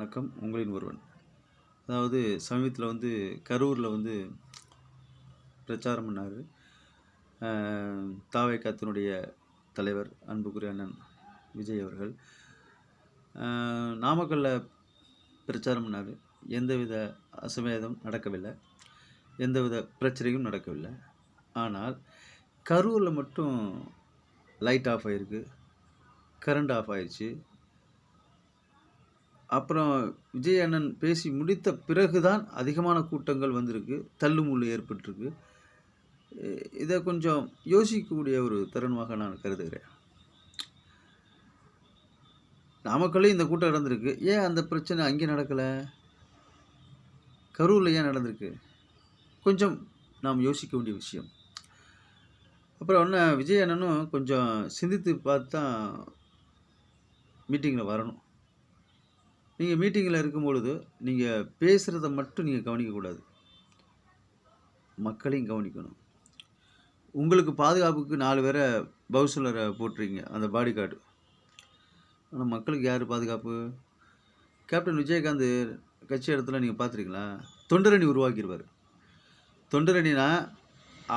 வணக்கம். உங்களின் ஒருவன். அதாவது சமீபத்தில் வந்து கரூரில் வந்து பிரச்சாரம் பண்ணார். தாவை கத்தினுடைய தலைவர் அன்புக்குரிய அண்ணன் விஜய் அவர்கள். நாமக்கல்லில் பிரச்சாரம் பண்ணார். எந்தவித அசமேதம் நடக்கவில்லை. எந்தவித பிரச்சனையும் நடக்கவில்லை. ஆனால் கரூரில் மட்டும் லைட் ஆஃப் ஆகிருக்கு கரண்ட் ஆஃப் ஆயிடுச்சு. அப்புறம் விஜய் அண்ணன் பேசி முடித்த பிறகுதான் அதிகமான கூட்டங்கள் வந்திருக்கு தள்ளுமுள்ளு ஏற்பட்டிருக்கு. இதை கொஞ்சம் யோசிக்கக்கூடிய ஒரு தருணமாக நான் கருதுகிறேன். நாமக்கல்லையும் இந்த கூட்டம் நடந்திருக்கு. ஏன் அந்த பிரச்சனை அங்கே நடக்கலை? கரூரில் ஏன் நடந்திருக்கு? கொஞ்சம் நாம் யோசிக்க வேண்டிய விஷயம். அப்புறம் என்ன விஜய் அண்ணனும் கொஞ்சம் சிந்தித்து பார்த்து தான் மீட்டிங்கில் வரணும். நீங்கள் மீட்டிங்கில் இருக்கும் பொழுது நீங்கள் பேசுகிறத மட்டும் நீங்கள் கவனிக்கக்கூடாது. மக்களையும் கவனிக்கணும். உங்களுக்கு பாதுகாப்புக்கு நாலு பேரை பவுசலரை போட்டுறீங்க அந்த பாடி கார்டு ஆனால் மக்களுக்கு யார் பாதுகாப்பு? கேப்டன் விஜயகாந்த் கட்சி இடத்துல நீங்கள் பார்த்துருக்கீங்களா தொண்டரணி உருவாக்கிடுவார் தொண்டரணினா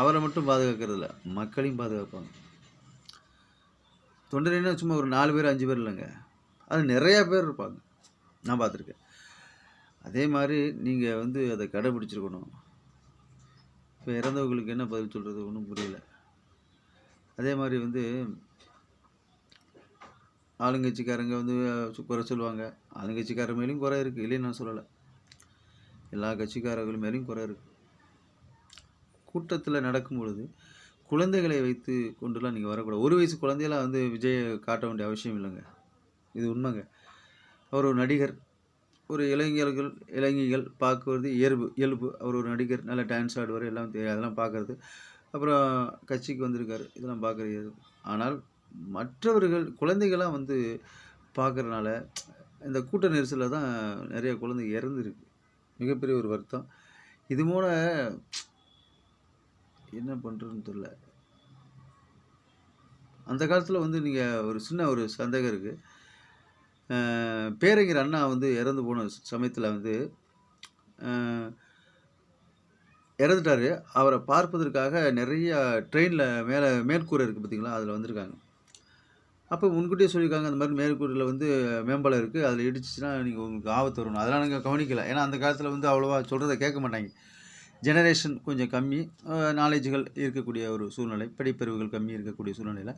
அவரை மட்டும் பாதுகாக்கிறதில்ல மக்களையும் பாதுகாப்பாங்க. தொண்டரணினா சும்மா ஒரு நாலு பேர் அஞ்சு பேர் இல்லைங்க. அது நிறையா பேர் இருப்பாங்க. நான் பார்த்துருக்கேன். அதே மாதிரி நீங்கள் வந்து அதை கடைபிடிச்சிருக்கணும். இப்போ இறந்தவங்களுக்கு என்ன பதில் சொல்கிறது ஒன்றும் புரியல. அதே மாதிரி வந்து ஆளுங்கட்சிக்காரங்க வந்து குறை சொல்லுவாங்க. ஆளுங்கட்சிக்காரர் மேலேயும் குறை இருக்குது இல்லைன்னு நான் சொல்லலை. எல்லா கட்சிக்காரர்கள் மேலேயும் குறை இருக்குது கூட்டத்தில் நடக்கும் பொழுது குழந்தைகளை வைத்து கொண்டுலாம் நீங்கள் வரக்கூடாது. ஒரு வயசு குழந்தையெல்லாம் வந்து விஜயை காட்ட வேண்டிய அவசியம் இல்லைங்க. இது உண்மைங்க. அவர் ஒரு நடிகர். ஒரு இளைஞர்கள் இளைஞர்கள் பார்க்குறது இயல்பு இயல்பு. அவர் ஒரு நடிகர் நல்ல டான்ஸ் ஆடுவார் எல்லாம் தெரியும். அதெல்லாம் பார்க்குறது. அப்புறம் கட்சிக்கு வந்திருக்காரு. இதெல்லாம் பார்க்குறது ஆனால் மற்றவர்கள் குழந்தைகள்லாம் வந்து பார்க்குறனால இந்த கூட்ட நெரிசலில் தான் நிறைய குழந்தைங்க இறந்துருக்கு. மிகப்பெரிய ஒரு வருத்தம். இது மூல என்ன பண்ணுறதுன்னு தெரில அந்த காலத்தில் வந்து நீங்கள் ஒரு சின்ன ஒரு சந்தேகம் இருக்குது பேரறிஞர் அண்ணா வந்து இறந்து போன சமயத்தில் வந்து இறந்துட்டார் இறந்துட்டாரு. அவரை பார்ப்பதற்காக நிறைய ட்ரெயினில் மேலே மேற்கூரை இருக்குது பார்த்திங்களா அதில் வந்திருக்காங்க. அப்போ முன்கூட்டியே சொல்லியிருக்காங்க அந்த மாதிரி மேற்கூரில் வந்து மேம்பாலம் இருக்குது அதில் இடிச்சிச்சுன்னா நீங்கள் உங்களுக்கு ஆபத்து வரணும். அதெல்லாம் நீங்கள் கவனிக்கலை. ஏன்னா அந்த காலத்தில் வந்து அவ்வளோவா சொல்கிறத கேட்க மாட்டாங்க. ஜெனரேஷன் கொஞ்சம் கம்மி நாலேஜுகள் இருக்கக்கூடிய ஒரு சூழ்நிலை படிப்பறிவுகள் கம்மி இருக்கக்கூடிய சூழ்நிலையில்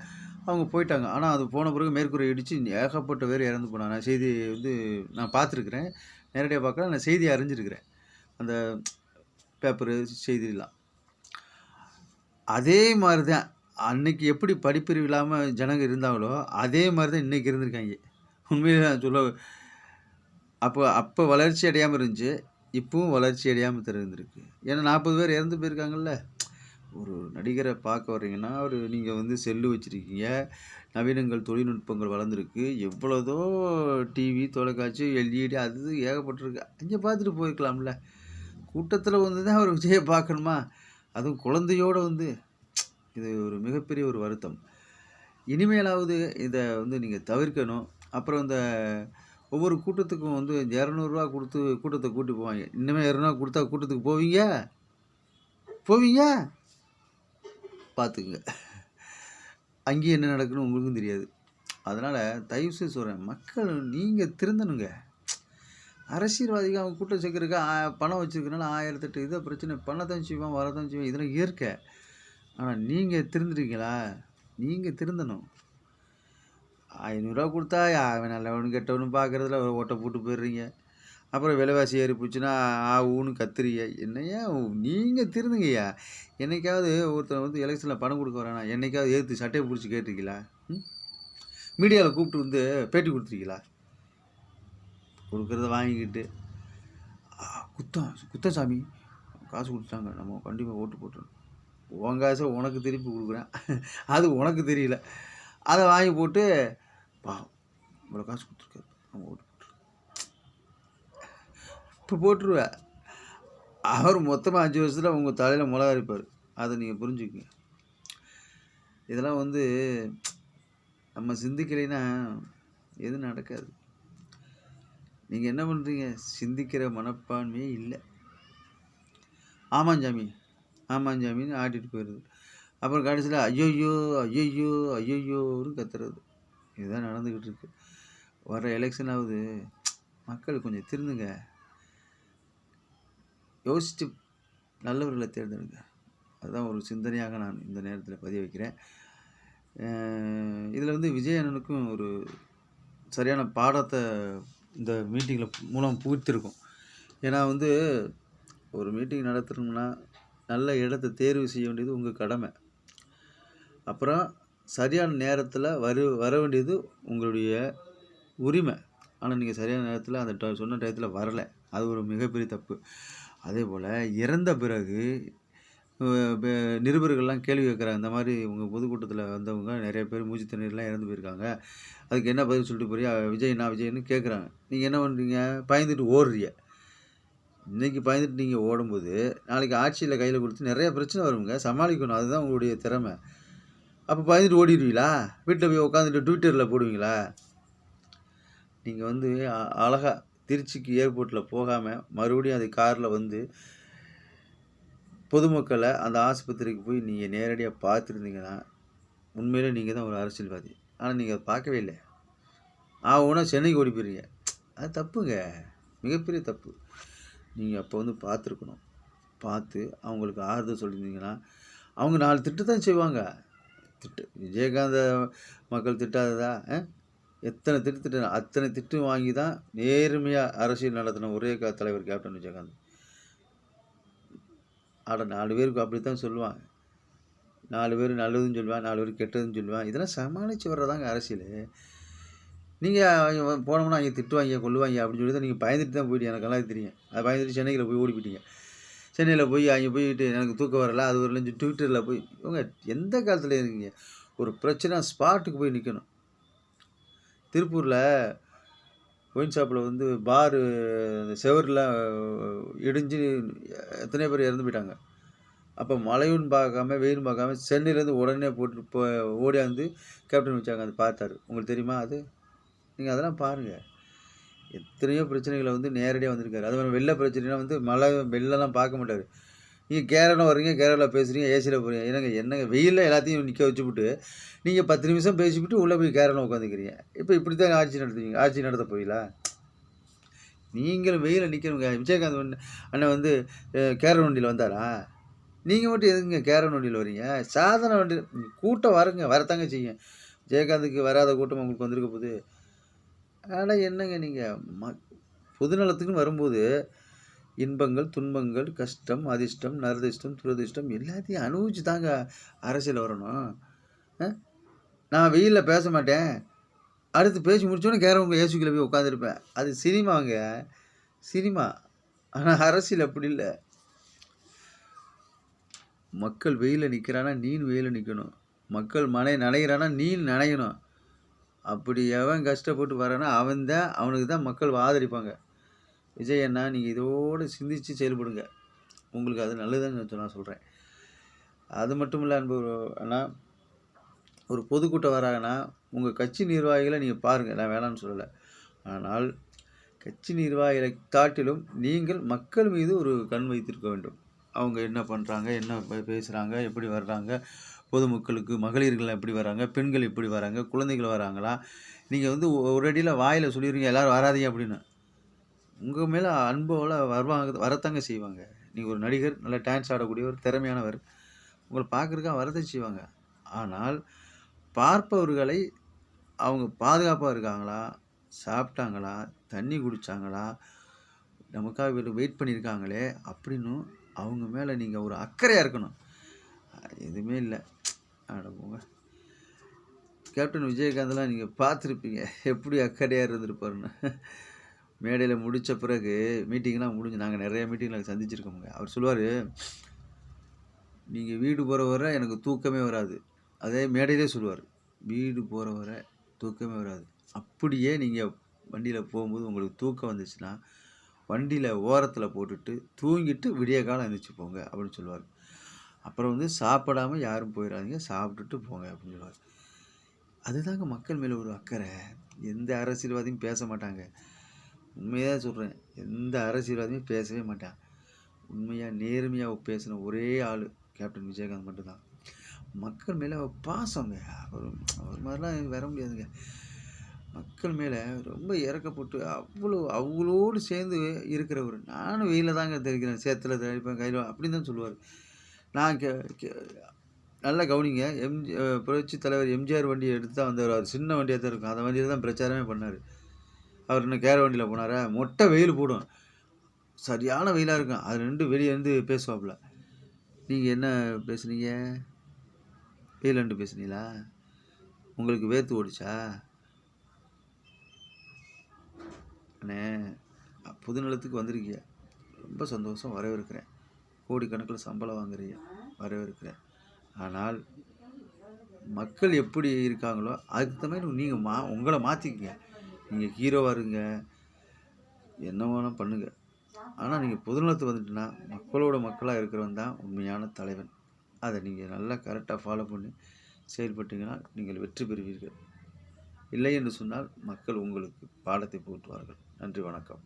அவங்க போயிட்டாங்க. ஆனால் அது போன பிறகு மேற்கூரை இடித்து ஏகப்பட்ட பேர் இறந்து போனாங்க. செய்தி வந்து நான் பார்த்துருக்குறேன். நேரடியாக பார்க்கல நான் செய்தி அறிஞ்சிருக்கிறேன். அந்த பேப்பரு செய்திலாம் அதே மாதிரி தான் அன்னைக்கு எப்படி படிப்பறிவு இல்லாமல் ஜனங்க இருந்தாங்களோ அதே மாதிரி தான் இன்றைக்கி இருந்திருக்காங்க. உண்மையிலே நான் சொல்ல அப்போ அப்போ வளர்ச்சி அடையாமல் இருந்துச்சு. இப்பவும் வளர்ச்சி அடையாமல் திறந்துருக்கு ஏன்னா நாற்பது பேர் இறந்து போயிருக்காங்கல்ல. ஒரு நடிகரை பார்க்க வர்றீங்கன்னா அவர் நீங்கள் வந்து செல்லு வச்சுருக்கீங்க. நவீனங்கள் தொழில்நுட்பங்கள் வளர்ந்துருக்கு. எவ்வளோதோ டிவி தொலைக்காட்சி எல்இடி அது இது ஏகப்பட்டிருக்கு. அங்கே பார்த்துட்டு போயிருக்கலாம்ல. கூட்டத்தில் வந்து தான் அவர் விஜயை பார்க்கணுமா? அதுவும் குழந்தையோடு வந்து. இது ஒரு மிகப்பெரிய ஒரு வருத்தம். இனிமேலாவது இதை வந்து நீங்கள் தவிர்க்கணும். அப்புறம் இந்த ஒவ்வொரு கூட்டத்துக்கும் வந்து இரநூறுவா கொடுத்து கூட்டத்தை கூட்டி போவாங்க. இன்னுமே இரநூறுவா கொடுத்தா கூட்டத்துக்கு போவீங்க? போவீங்க? பார்த்துக்குங்க. அங்கேயும் என்ன நடக்குன்னு உங்களுக்கும் தெரியாது. அதனால் தயவுசெய்து சொல்கிறேன் மக்கள் நீங்கள் திருந்தணுங்க. அரசியல்வாதிகள் அவங்க கூட்டம் சேர்க்கறதுக்கு பணம் வச்சுருக்கனால ஆயிரத்தெட்டு இதை பிரச்சனை பண்ணத்தான் செய்வான் வரதான் செய்வான் இதெல்லாம் இயற்கை. ஆனால் நீங்கள் திருந்துறீங்களா நீங்கள் திருந்தணும். ஐநூறுரூவா கொடுத்தா அவன் நல்லவனு கெட்டவனு பார்க்குறதுல ஓட்டை போட்டு போயிடுறீங்க. அப்புறம் விலைவாசி ஏறி போச்சுன்னா ஆ ஊன்னு கத்துறிய என்னையா நீங்கள் திருந்துங்கய்யா. என்னைக்காவது ஒருத்தன் வந்து எலெக்ஷனில் பணம் கொடுக்க வரானா என்னைக்காவது ஏற்று சட்டையை பிடிச்சி கேட்டிருக்கீங்களா? ம்? மீடியாவில் கூப்பிட்டு வந்து பேட்டி கொடுத்துருக்கீங்களா? கொடுக்குறத வாங்கிக்கிட்டு. குத்தம் குத்தம் சாமி காசு கொடுத்தாங்க. நம்ம கண்டிப்பாக ஓட்டு போட்டுருணும் உன் காசை உனக்கு திருப்பி கொடுக்குறேன். அது உனக்கு தெரியல. அதை வாங்கி போட்டு பா இவ்வளோ காசு கொடுத்துருக்காரு. நம்ம ஓட்டு இப்போ போட்டுருவேன் அவர் மொத்தமாக அஞ்சு வருஷத்தில் உங்கள் தலையில் மிளகா அரைப்பார். அதை நீங்கள் புரிஞ்சுக்கங்க. இதெல்லாம் வந்து நம்ம சிந்திக்கலைன்னா எதுவும் நடக்காது. நீங்கள் என்ன பண்ணுறீங்க சிந்திக்கிற மனப்பான்மையே இல்லை. ஆமாஞ்சாமி ஆமாஞ்சாமின்னு ஆட்டிட்டு போயிடுது. அப்புறம் கடைசியில் ஐயையோ ஐயையோ ஐயையோன்னு கத்துறது. இதுதான் நடந்துக்கிட்டு இருக்கு வர எலெக்ஷன் ஆகுது மக்கள் கொஞ்சம் திருந்துங்க. யோசித்து நல்லவர்களை தேர்ந்தெடுங்க. அதுதான் ஒரு சிந்தனையாக நான் இந்த நேரத்தில் பதிய வைக்கிறேன். இதில் வந்து விஜய் அண்ணனுக்கும் ஒரு சரியான பாடத்தை இந்த மீட்டிங்கில் மூலம் பூர்த்திருக்கும் ஏன்னா வந்து ஒரு மீட்டிங் நடத்தணும்னா நல்ல இடத்த தேர்வு செய்ய வேண்டியது உங்கள் கடமை. அப்புறம் சரியான நேரத்தில் வரு வர வேண்டியது உங்களுடைய உரிமை. ஆனால் நீங்கள் சரியான நேரத்தில் அந்த சொன்ன டயத்தில் வரலை. அது ஒரு மிகப்பெரிய தப்பு. அதே போல் இறந்த பிறகு நிருபர்கள்லாம் கேள்வி கேட்குறாங்க இந்த மாதிரி உங்கள் பொதுக்கூட்டத்தில் வந்தவங்க நிறைய பேர் மூச்சு தண்ணீர்லாம் இறந்து போயிருக்காங்க. அதுக்கு என்ன பதில் சொல்லிட்டு போறியா? விஜய்னா விஜய்னு கேட்குறாங்க. நீங்கள் என்ன பண்ணுறீங்க பயந்துட்டு ஓடுறிய இன்றைக்கி பயந்துட்டு நீங்கள் ஓடும்போது நாளைக்கு ஆட்சியில் கையில் கொடுத்து நிறைய பிரச்சனை வருங்க. சமாளிக்கணும். அதுதான் உங்களுடைய திறமை. அப்போ பயந்துட்டு ஓடிடுவீங்களா? வீட்டில் போய் உட்காந்துட்டு ட்விட்டரில் போடுவீங்களா? நீங்கள் வந்து அழகாக திருச்சிக்கு ஏர்போர்ட்டில் போகாமல் மறுபடியும் அது காரில் வந்து பொதுமக்களை அந்த ஆஸ்பத்திரிக்கு போய் நீங்கள் நேரடியாக பார்த்துருந்தீங்கன்னா உண்மையிலே நீங்கள் தான் ஒரு அரசியல்வாதி. ஆனால் நீங்கள் அதை பார்க்கவே இல்லை ஆகும்னா சென்னைக்கு ஓடி போயிருங்க அது தப்புங்க. மிகப்பெரிய தப்பு. நீங்கள் அப்போ வந்து பார்த்துருக்கணும். பார்த்து அவங்களுக்கு ஆறுதல் சொல்லியிருந்தீங்கன்னா அவங்க நாலு திட்டு தான் செய்வாங்க. திட்டு. விஜயகாந்த மக்கள் திட்டாததா? எத்தனை திட்டு திட்டு அத்தனை திட்டு வாங்கி தான் நேர்மையாக அரசியல் நடத்தின ஒரே தலைவர் கேப்டன் விஜயகாந்த். ஆட நாலு பேருக்கு அப்படி தான் சொல்லுவான் நாலு பேர் நல்லதுன்னு சொல்லுவான் நாலு பேர் கெட்டதுன்னு சொல்லுவான் இதெல்லாம் சமாளித்து வர்றதாங்க அரசியல். நீங்கள் போனோம்னா அங்கே திட்டுவாங்க கொள்ளுவாங்க அப்படின்னு சொல்லி தான் நீங்கள் பயந்துட்டு தான் போயிட்டு எனக்கெல்லாம் தெரியும். அது பயந்துட்டு சென்னையில் போய் ஓடி போயிட்டீங்க. சென்னையில் போய் அங்கே போயிட்டு எனக்கு தூக்கம் வரல. அது வரலன்னு சொல்லி ட்விட்டரில் போய் இவங்க எந்த காலத்தில் இருக்கீங்க? ஒரு பிரச்சனை ஸ்பாட்டுக்கு போய் நிற்கணும் திருப்பூரில் ஒயின் ஷாப்பில் வந்து பாரு அந்த செவரில் இடிஞ்சு எத்தனை பேர் இறந்து போயிட்டாங்க. அப்போ மழையும் பார்க்காம வெயிலும் பார்க்காம சென்னையிலேருந்து உடனே போட்டு போ ஓடியாந்து கேப்டன் வச்சாங்க அது பார்த்தாரு. உங்களுக்கு தெரியுமா அது? நீங்கள் அதெல்லாம் பாருங்கள் எத்தனையோ பிரச்சனைகளை வந்து நேரடியாக வந்திருக்காரு. அது மாதிரி வெள்ள பிரச்சனைனா வந்து மழை வெள்ளெல்லாம் பார்க்க மாட்டார். நீங்கள் கேரளா வர்றீங்க கேரளா பேசுகிறீங்க ஏசியில் போகிறீங்க என்னங்க என்னங்க? வெயிலில் எல்லாத்தையும் நிற்க வச்சுவிட்டு நீங்கள் பத்து நிமிஷம் பேசிவிட்டு உள்ளே போய் கேரளா உட்காந்துக்கிறீங்க இப்போ இப்படி தான் ஆட்சி நடத்துவீங்க ஆட்சி நடத்த போயிலா நீங்களும் வெயிலில் நிற்கணுங்க விஜயகாந்த் வந்து அண்ணன் வந்து கேரள வண்டியில் வந்தாரா? நீங்கள் மட்டும் எதுங்க கேரள வண்டியில் வரீங்க சாதாரண வண்டி கூட்டம் வருங்க வரத்தாங்க செய்யும். விஜயகாந்துக்கு வராத கூட்டம் உங்களுக்கு வந்திருக்க போகுது ஆனால் என்னங்க நீங்கள் ம பொதுநலத்துக்குன்னு வரும்போது இன்பங்கள் துன்பங்கள் கஷ்டம் அதிர்ஷ்டம் நரதிஷ்டம் துரதிர்ஷ்டம் எல்லாத்தையும் அனுபவிச்சு தாங்க அரசியல் வரணும். ஆ? நான் வெயிலில் பேச மாட்டேன். அடுத்து பேசி முடிச்சோன்னே கேரவங்க ஏசுக்கில் போய் உட்காந்துருப்பேன் அது சினிமாங்க. சினிமா. ஆனால் அரசியல் அப்படி இல்லை. மக்கள் வெயிலில் நிற்கிறானா நீன் வெயிலில் நிற்கணும் மக்கள் மனை நனைகிறானா நீ நனையணும். அப்படி எவன் கஷ்டப்பட்டு வரானோ அவன் தான் அவனுக்கு தான் மக்கள் ஆதரிப்பாங்க விஜய் அண்ணா நீங்கள் இதோடு சிந்தித்து செயல்படுங்க. உங்களுக்கு அது நல்லதுன்னு நான் சொல்கிறேன் அது மட்டும் இல்லை அன்பு அண்ணா ஒரு பொதுக்கூட்டம் வராங்கன்னா உங்கள் கட்சி நிர்வாகிகளை நீங்கள் பாருங்கள் நான் வேணாம்னு சொல்லலை. ஆனால் கட்சி நிர்வாகிகளை காட்டிலும் நீங்கள் மக்கள் மீது ஒரு கண் வைத்திருக்க வேண்டும். அவங்க என்ன பண்ணுறாங்க என்ன பேசுகிறாங்க எப்படி வர்றாங்க பொதுமக்களுக்கு மகளிர்கள் எப்படி வராங்க பெண்கள் எப்படி வராங்க குழந்தைகள் வராங்களா? நீங்கள் வந்து ஒரு அடியில் வாயில் சொல்லிடுறீங்க எல்லோரும் வராதீங்க அப்படின்னு. உங்கள் மேலே அன்போல வருவாங்க வரத்தாங்க செய்வாங்க. நீங்கள் ஒரு நடிகர் நல்ல டான்ஸ் ஆடக்கூடியவர் திறமையானவர். உங்களை பார்க்குறக்கா வரதை செய்வாங்க. ஆனால் பார்ப்பவர்களை அவங்க பாதுகாப்பாக இருக்காங்களா? சாப்பிட்டாங்களா? தண்ணி குடித்தாங்களா நமக்காக வெறு வெயிட் பண்ணியிருக்காங்களே அப்படின்னு அவங்க மேலே நீங்கள் ஒரு அக்கறையாக இருக்கணும். எதுவுமே இல்லை. ஆட போங்க கேப்டன் விஜயகாந்த்லாம் நீங்கள் பார்த்துருப்பீங்க. எப்படி அக்கறையாக இருந்திருப்பாருன்னு. மேடையில் முடித்த பிறகு மீட்டிங்லாம் முடிஞ்சு நாங்கள் நிறைய மீட்டிங்கில் சந்திச்சிருக்கோமுங்க அவர் சொல்லுவார் நீங்கள் வீடு போகிற வரை எனக்கு தூக்கமே வராது. அதே மேடையிலே சொல்லுவார் வீடு போகிற வர தூக்கமே வராது. அப்படியே நீங்கள் வண்டியில் போகும்போது உங்களுக்கு தூக்கம் வந்துச்சுன்னா வண்டியில் ஓரத்தில் போட்டுட்டு தூங்கிட்டு விடிய காலம் எழுந்திரிச்சு போங்க அப்படின்னு சொல்லுவார். அப்புறம் வந்து சாப்பிடாம யாரும் போயிடாதீங்க சாப்பிட்டுட்டு போங்க அப்படின்னு சொல்லுவார். அதுதாங்க மக்கள் மேலே ஒரு அக்கறை. எந்த அரசியல்வாதியும் பேச மாட்டாங்க. உண்மையாக சொல்கிறேன் எந்த அரசியல்வாதியுமே பேசவே மாட்டான். உண்மையாக நேர்மையாக பேசின ஒரே ஆள் கேப்டன் விஜயகாந்த் மட்டும்தான். மக்கள் மேலே பாசங்க. அவர் அவர் மாதிரிலாம் வர முடியாதுங்க. மக்கள் மேலே ரொம்ப இறக்கப்பட்டு அவ்வளோ அவங்களோடு சேர்ந்து இருக்கிறவர். நானும் வெயிலில் தாங்க தெரிவிக்கிறேன் சேத்தில் தெளிப்பேன் கையில் அப்படின்னு தான் சொல்லுவார். நான் கே நல்லா கவனிங்க. எம்ஜி புரட்சி தலைவர் எம்ஜிஆர் வண்டியை எடுத்து தான் வந்தவர் அவர் சின்ன வண்டியாக தான் இருக்கும். அந்த வண்டியில் தான் பிரச்சாரமே பண்ணார். அவர் இன்னும் கேர வண்டியில் போனாரா? மொட்டை வெயில் போடும். சரியான வெயிலாக இருக்கும். அது ரெண்டு வெளியே இருந்து பேசுவாப்புல. நீங்கள் என்ன பேசுனீங்க? வெயிலண்டு பேசுனீங்களா? உங்களுக்கு வேர்த்து ஓடிச்சா? அண்ணே புது நிலத்துக்கு வந்திருக்கீங்க. ரொம்ப சந்தோஷம். வரவேற்கிறேன். கோடிக்கணக்கில் சம்பளம் வாங்குறீங்க வரவேற்கிறேன். ஆனால் மக்கள் எப்படி இருக்காங்களோ அதுக்கு தகுந்த மாதிரி நீங்கள் மா உங்களை மாற்றிக்கங்க நீங்கள் ஹீரோவாக இருங்க. என்ன வேணால் பண்ணுங்கள் ஆனால் நீங்கள் பொதுநலத்துக்கு வந்துட்டுனா மக்களோட மக்களாக இருக்கிறவன் தான் உண்மையான தலைவன். அதை நீங்கள் நல்லா கரெக்டாக ஃபாலோ பண்ணி செயல்பட்டீங்கன்னா நீங்கள் வெற்றி பெறுவீர்கள். இல்லை என்று சொன்னால் மக்கள் உங்களுக்கு பாடத்தை போட்டுவார்கள் நன்றி வணக்கம்.